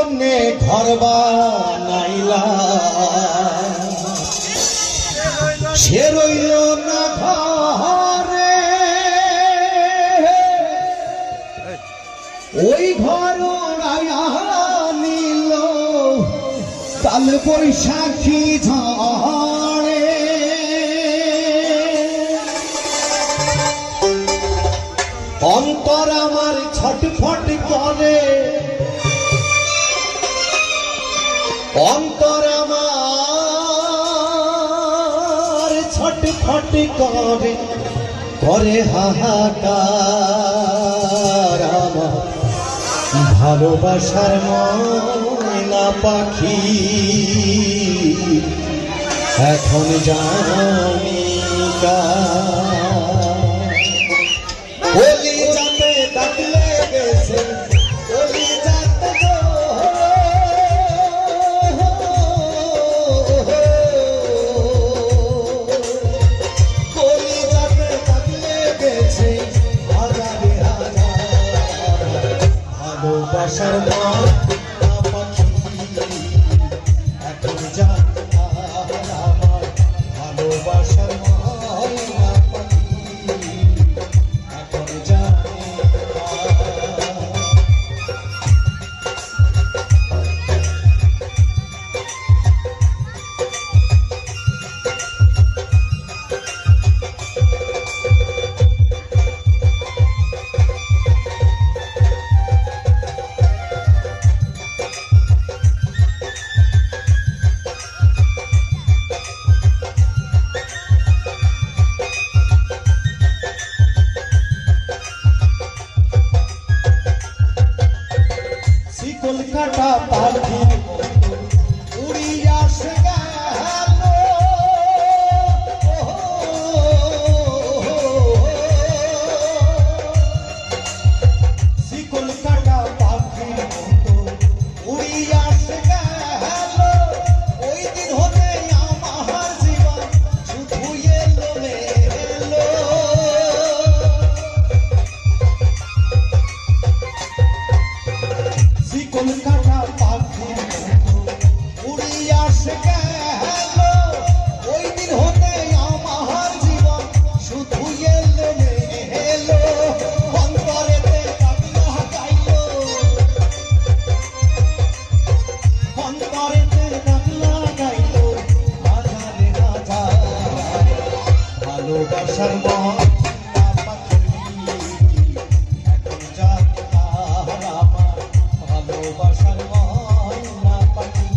জন্যে ঘর বানাইলা। সে রইল না ঘরে। ওই ঘর নিল কাল বৈশাখী ঝড়ে। অন্তর আমার ছটফট করে। অন্তর আমার ছটফট করে করে হাহাকার আমার। ভালোবাসার ময়না পাখি এখন জানি বলি ভালোবাসার মা শিকল কাটা পাখির পাখির মতো উড়িয়া সে গেল ওই দিন হতে আমার জীবন শুধু এলো এলো। অন্তরেতে কান্না গাইলো। অন্তরেতে কান্না গাইলো। হাজারে হাজার ভালোবাসার মন ভালোবাসার ময়না পাখি